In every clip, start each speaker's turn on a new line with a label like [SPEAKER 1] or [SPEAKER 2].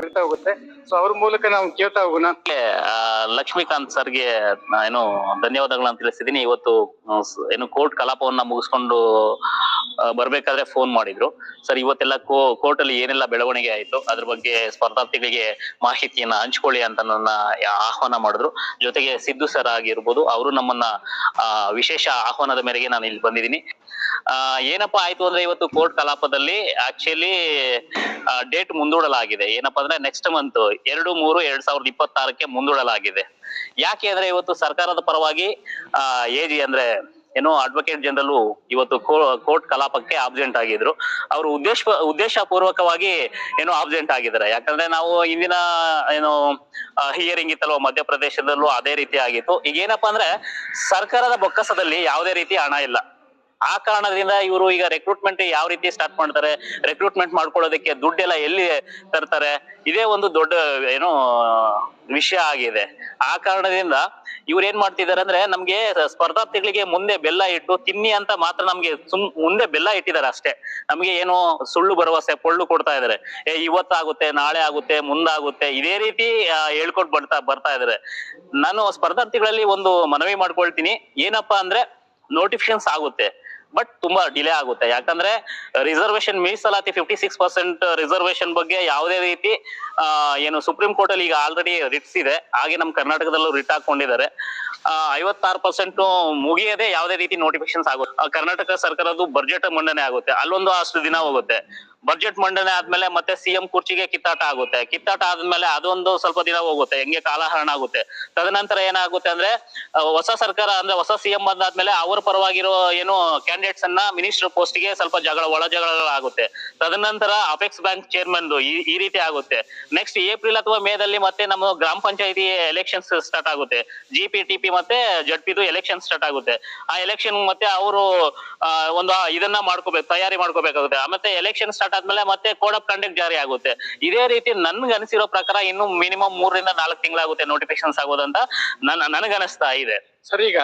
[SPEAKER 1] ಕರಿತಾ ಹೋಗುತ್ತೆ. ಸೊ ಅವ್ರ ಮೂಲಕ ನಾವು ಕೇಳ್ತಾ ಹೋಗೋಣ.
[SPEAKER 2] ಲಕ್ಷ್ಮೀಕಾಂತ್ ಸರ್ಗೆ ಏನು ಧನ್ಯವಾದಗಳನ್ನ ತಿಳಿಸಿದೀನಿ ಇವತ್ತು ಏನು ಕೋರ್ಟ್ ಕಲಾಪವನ್ನ ಮುಗಿಸ್ಕೊಂಡು ಬರ್ಬೇಕಾದ್ರೆ ಫೋನ್ ಮಾಡಿದ್ರು. ಸರ್, ಇವತ್ತೆಲ್ಲ ಕೋರ್ಟ್ ಅಲ್ಲಿ ಏನೆಲ್ಲ ಬೆಳವಣಿಗೆ ಆಯ್ತು? ಅದ್ರ ಬಗ್ಗೆ ಸ್ಪರ್ಧಾರ್ಥಿಗಳಿಗೆ ಮಾಹಿತಿಯನ್ನ ಹಂಚ್ಕೊಳ್ಳಿ ಅಂತ ನನ್ನ ಆಹ್ವಾನ ಮಾಡಿದ್ರು. ಜೊತೆಗೆ ಸಿದ್ದು ಸರ್ ಆಗಿರ್ಬೋದು, ಅವರು ನಮ್ಮನ್ನ ವಿಶೇಷ ಆಹ್ವಾನದ ಮೇರೆಗೆ ನಾನು ಇಲ್ಲಿ ಬಂದಿದ್ದೀನಿ. ಏನಪ್ಪಾ ಆಯ್ತು ಅಂದ್ರೆ ಇವತ್ತು ಕೋರ್ಟ್ ಕಲಾಪದಲ್ಲಿ ಆಕ್ಚುಲಿ ಡೇಟ್ ಮುಂದೂಡಲಾಗಿದೆ. ಏನಪ್ಪಾ ನೆಕ್ಸ್ಟ್ ಮಂತ್ ಎರಡು, ಮೂರು, ಎರಡ್ ಸಾವಿರದ ಇಪ್ಪತ್ತಾರಕ್ಕೆ ಮುಂದೂಡಲಾಗಿದೆ. ಯಾಕೆ ಅಂದ್ರೆ ಇವತ್ತು ಸರ್ಕಾರದ ಪರವಾಗಿ, ಆ ಎಜಿ ಅಂದ್ರೆ ಏನೋ ಅಡ್ವೊಕೇಟ್ ಜನರಲ್ ಇವತ್ತು ಕೋರ್ಟ್ ಕಲಾಪಕ್ಕೆ ಆಬ್ಸೆಂಟ್ ಆಗಿದ್ರು. ಅವರು ಉದ್ದೇಶ ಉದ್ದೇಶ ಪೂರ್ವಕವಾಗಿ ಏನೋ ಆಬ್ಸೆಂಟ್ ಆಗಿದ್ದಾರೆ. ಯಾಕಂದ್ರೆ ನಾವು ಇಂದಿನ ಏನು ಹಿಯರಿಂಗ್ ಇತ್ತಲ್ವ ಮಧ್ಯಪ್ರದೇಶದಲ್ಲೂ ಅದೇ ರೀತಿ ಆಗಿತ್ತು. ಈಗ ಏನಪ್ಪಾ ಅಂದ್ರೆ ಸರ್ಕಾರದ ಬೊಕ್ಕಸದಲ್ಲಿ ಯಾವುದೇ ರೀತಿ ಹಣ ಇಲ್ಲ. ಆ ಕಾರಣದಿಂದ ಇವರು ಈಗ ರೆಕ್ರೂಟ್ಮೆಂಟ್ ಯಾವ ರೀತಿ ಸ್ಟಾರ್ಟ್ ಮಾಡ್ತಾರೆ ರೆಕ್ರೂಟ್ಮೆಂಟ್ ಮಾಡ್ಕೊಳ್ಳೋದಕ್ಕೆ ದುಡ್ಡೆಲ್ಲ ಎಲ್ಲಿ ತರ್ತಾರೆ, ಇದೇ ಒಂದು ದೊಡ್ಡ, ಏನು, ವಿಷಯ ಆಗಿದೆ. ಆ ಕಾರಣದಿಂದ ಇವ್ರು ಏನ್ ಮಾಡ್ತಿದ್ದಾರೆ ಅಂದ್ರೆ ನಮ್ಗೆ ಸ್ಪರ್ಧಾರ್ಥಿಗಳಿಗೆ ಮುಂದೆ ಬೆಲ್ಲ ಇಟ್ಟು ತಿನ್ನಿ ಅಂತ ಮಾತ್ರ ನಮ್ಗೆ ಸುಮ್, ಮುಂದೆ ಬೆಲ್ಲ ಇಟ್ಟಿದ್ದಾರೆ ಅಷ್ಟೇ. ನಮ್ಗೆ ಏನು ಸುಳ್ಳು ಭರವಸೆ, ಪೊಳ್ಳು ಕೊಡ್ತಾ ಇದಾರೆ ಏ, ಇವತ್ತಾಗುತ್ತೆ, ನಾಳೆ ಆಗುತ್ತೆ, ಮುಂದಾಗುತ್ತೆ, ಇದೇ ರೀತಿ ಹೇಳ್ಕೊಟ್ ಬರ್ತಾ ಬರ್ತಾ ಇದಾರೆ ನಾನು ಸ್ಪರ್ಧಾರ್ಥಿಗಳಲ್ಲಿ ಒಂದು ಮನವಿ ಮಾಡ್ಕೊಳ್ತೀನಿ. ಏನಪ್ಪಾ ಅಂದ್ರೆ ನೋಟಿಫಿಕೇಶನ್ಸ್ ಆಗುತ್ತೆ. ಬಟ್ ತುಂಬಾ ಡಿಲೇ ಆಗುತ್ತೆ. ಯಾಕಂದ್ರೆ ರಿಸರ್ವೇಶನ್ ಮೀಸಲಾತಿ ಫಿಫ್ಟಿ ಸಿಕ್ಸ್ ಪರ್ಸೆಂಟ್ ರಿಸರ್ವೇಶನ್ ಬಗ್ಗೆ ಯಾವುದೇ ರೀತಿ ಏನು ಸುಪ್ರೀಂ ಕೋರ್ಟ್ ಅಲ್ಲಿ ಈಗ ಆಲ್ರೆಡಿ ರಿಟ್ಸ್ ಇದೆ. ಹಾಗೆ ನಮ್ಮ ಕರ್ನಾಟಕದಲ್ಲೂ ರಿಟ್ ಹಾಕೊಂಡಿದ್ದಾರೆ. ಐವತ್ತಾರು ಪರ್ಸೆಂಟ್ ಮುಗಿಯದೆ ಯಾವುದೇ ರೀತಿ ನೋಟಿಫಿಕೇಶನ್ಸ್ ಆಗುತ್ತೆ. ಕರ್ನಾಟಕ ಸರ್ಕಾರದ್ದು ಬಜೆಟ್ ಮಂಡನೆ ಆಗುತ್ತೆ. ಅಲ್ಲೊಂದು ಅಷ್ಟು ದಿನ ಹೋಗುತ್ತೆ. ಬಜೆಟ್ ಮಂಡನೆ ಆದ್ಮೇಲೆ ಮತ್ತೆ ಸಿಎಂ ಕುರ್ಚಿಗೆ ಕಿತ್ತಾಟ ಆಗುತ್ತೆ. ಕಿತ್ತಾಟ ಆದ್ಮೇಲೆ ಅದೊಂದು ಸ್ವಲ್ಪ ದಿನ ಹೋಗುತ್ತೆ, ಹೆಂಗೆ ಕಾಲಹರಣ ಆಗುತ್ತೆ. ತದನಂತರ ಏನಾಗುತ್ತೆ ಅಂದ್ರೆ ಹೊಸ ಸರ್ಕಾರ ಅಂದ್ರೆ ಹೊಸ ಸಿಎಂ ಬಂದಾದ್ಮೇಲೆ ಅವ್ರ ಪರವಾಗಿರೋ ಏನು ಕ್ಯಾಂಡಿಡೇಟ್ಸ್ ಅನ್ನ ಮಿನಿಸ್ಟರ್ ಪೋಸ್ಟ್ಗೆ ಸ್ವಲ್ಪ ಜಗಳ, ಒಳ ಆಗುತ್ತೆ ತದನಂತರ ಅಪೆಕ್ಸ್ ಬ್ಯಾಂಕ್ ಚೇರ್ಮನ್ ಈ ರೀತಿ ಆಗುತ್ತೆ. ನೆಕ್ಸ್ಟ್ ಏಪ್ರಿಲ್ ಅಥವಾ ಮೇದಲ್ಲಿ ಮತ್ತೆ ನಮ್ಮ ಗ್ರಾಮ ಪಂಚಾಯತಿ ಎಲೆಕ್ಷನ್ಸ್ ಸ್ಟಾರ್ಟ್ ಆಗುತ್ತೆ. ಜಿ ಪಿ ಟಿ ಪಿ ಮತ್ತೆ ಜಡ್ ಪಿದು ಎಲೆಕ್ಷನ್ ಸ್ಟಾರ್ಟ್ ಆಗುತ್ತೆ. ಆ ಎಲೆಕ್ಷನ್ ಮತ್ತೆ ಅವರು ಒಂದು ಇದನ್ನ ಮಾಡ್ಕೋಬೇಕು, ತಯಾರಿ ಮಾಡ್ಕೋಬೇಕಾಗುತ್ತೆ. ಮತ್ತೆ ಎಲೆಕ್ಷನ್ ಸ್ಟಾರ್ಟ್ ಆದ್ಮೇಲೆ ಮತ್ತೆ ಕೋಡ್ ಆಫ್ ಕಂಡಕ್ಟ್ ಜಾರಿ ಆಗುತ್ತೆ. ಇದೇ ರೀತಿ ನನ್ಗೆ ಅನಿಸಿರೋ ಪ್ರಕಾರ ಇನ್ನು ಮಿನಿಮಮ್ ಮೂರರಿಂದ ನಾಲ್ಕು ತಿಂಗಳಾಗುತ್ತೆ ನೋಟಿಫಿಕೇಶನ್ಸ್ ಆಗೋದಂತ ನನ್ ನನಗನಿಸ್ತಾ ಇದೆ.
[SPEAKER 1] ಸರ್, ಈಗ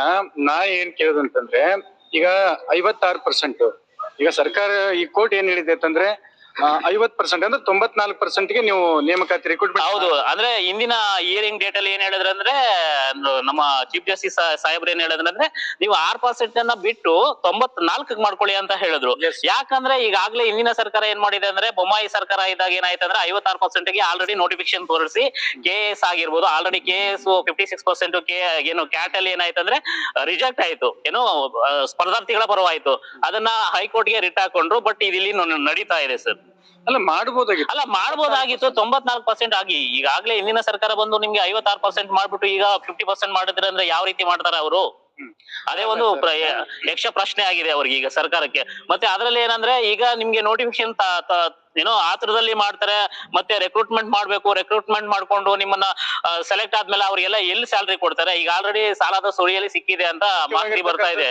[SPEAKER 1] ನಾ ಏನ್ ಕೇಳೋದು ಅಂತಂದ್ರೆ ಈಗ ಐವತ್ತಾರು ಪರ್ಸೆಂಟ್ ಈಗ ಸರ್ಕಾರ ಈ ಕೋರ್ಟ್ ಏನ್ ಹೇಳಿದೆ ಅಂತಂದ್ರೆ ಐವತ್ ಪರ್ಸೆಂಟ್ ಅಂದ್ರೆ ತೊಂಬತ್ನಾಲ್ಕು ಪರ್ಸೆಂಟ್ಗೆ ನೀವು ನೇಮಕಾತಿ ರಿಕ್ರೂಟ್ಮೆಂಟ್
[SPEAKER 2] ಹೌದು. ಅಂದ್ರೆ ಇಂದಿನ ಇಯರಿಂಗ್ ಡೇಟ್ ಅಲ್ಲಿ ಏನ್ ಹೇಳಿದ್ರೆ ಅಂದ್ರೆ ನಮ್ಮ ಚೀಫ್ ಜಸ್ಟಿಸ್ ಸಾಹೇಬ್ರು ಏನ್ ಹೇಳಿದ್ರೆ ಅಂದ್ರೆ ನೀವು ಆರ್ ಪರ್ಸೆಂಟ್ ಅನ್ನ ಬಿಟ್ಟು ತೊಂಬತ್ ನಾಲ್ಕಕ್ ಮಾಡ್ಕೊಳ್ಳಿ ಅಂತ ಹೇಳಿದ್ರು. ಯಾಕಂದ್ರೆ ಈಗಾಗಲೇ ಇಂದಿನ ಸರ್ಕಾರ ಏನ್ ಮಾಡಿದೆ ಅಂದ್ರೆ ಬೊಮ್ಮಾಯಿ ಸರ್ಕಾರ ಇದ್ದಾಗ ಏನಾಯ್ತು ಅಂದ್ರೆ ಐವತ್ತಾರು ಪರ್ಸೆಂಟ್ಗೆ ಆಲ್ರೆಡಿ ನೋಟಿಫಿಕೇಶನ್ ತೋರಿಸಿ ಕೆ ಎಸ್ ಆಗಿರ್ಬೋದು. Already K S fifty six percent K ಏನು ಕ್ಯಾಟ್ ಅಲ್ಲಿ ಏನಾಯ್ತು ಅಂದ್ರೆ ರಿಜೆಕ್ಟ್ ಆಯ್ತು. ಏನು ಸ್ಪರ್ಧಾರ್ಥಿಗಳ ಪರವಾಯ್ತು. ಅದನ್ನ ಹೈಕೋರ್ಟ್ಗೆ ರಿಟ್ ಹಾಕೊಂಡ್ರು ಬಟ್ ಇಲ್ಲಿ ನಡೀತಾ ಇದೆ ಸರ್.
[SPEAKER 1] ಅಲ್ಲ ಮಾಡಬಹುದಾಗಿತ್ತು
[SPEAKER 2] ಅಲ್ಲ ಮಾಡ್ಬೋದಾಗಿತ್ತು. ತೊಂಬತ್ನಾಲ್ಕು ಪರ್ಸೆಂಟ್ ಆಗಿ. ಈಗಾಗಲೇ ಹಿಂದಿನ ಸರ್ಕಾರ ಬಂದು ನಿಮ್ಗೆ ಐವತ್ತಾರು ಪರ್ಸೆಂಟ್ ಮಾಡ್ಬಿಟ್ಟು ಈಗ ಫಿಫ್ಟಿ ಪರ್ಸೆಂಟ್ ಮಾಡಿದ್ರೆ ಅಂದ್ರೆ ಯಾವ ರೀತಿ ಮಾಡ್ತಾರೆ ಅವರು? ಅದೇ ಒಂದು ಯಕ್ಷ ಪ್ರಶ್ನೆ ಆಗಿದೆ ಅವ್ರಿಗೆ ಈಗ ಸರ್ಕಾರಕ್ಕೆ. ಮತ್ತೆ ಅದ್ರಲ್ಲಿ ಏನಂದ್ರೆ ಈಗ ನಿಮ್ಗೆ ನೋಟಿಫಿಕೇಶನ್ ಏನೋ ಆತರದಲ್ಲಿ ಮಾಡ್ತಾರೆ. ಮತ್ತೆ ರೆಕ್ರೂಟ್ಮೆಂಟ್ ಮಾಡ್ಬೇಕು. ರೆಕ್ರೂಟ್ಮೆಂಟ್ ಮಾಡ್ಕೊಂಡು ನಿಮ್ಮನ್ನ ಸೆಲೆಕ್ಟ್ ಆದ್ಮೇಲೆ ಅವ್ರಿಗೆಲ್ಲ ಎಲ್ಲಿ ಸ್ಯಾಲ್ರಿ ಕೊಡ್ತಾರೆ? ಈಗ ಆಲ್ರೆಡಿ ಸಾಲದ ಸುಳಿಯಲ್ಲಿ ಸಿಕ್ಕಿದೆ ಅಂತ ಮಾಹಿತಿ ಬರ್ತಾ ಇದೆ.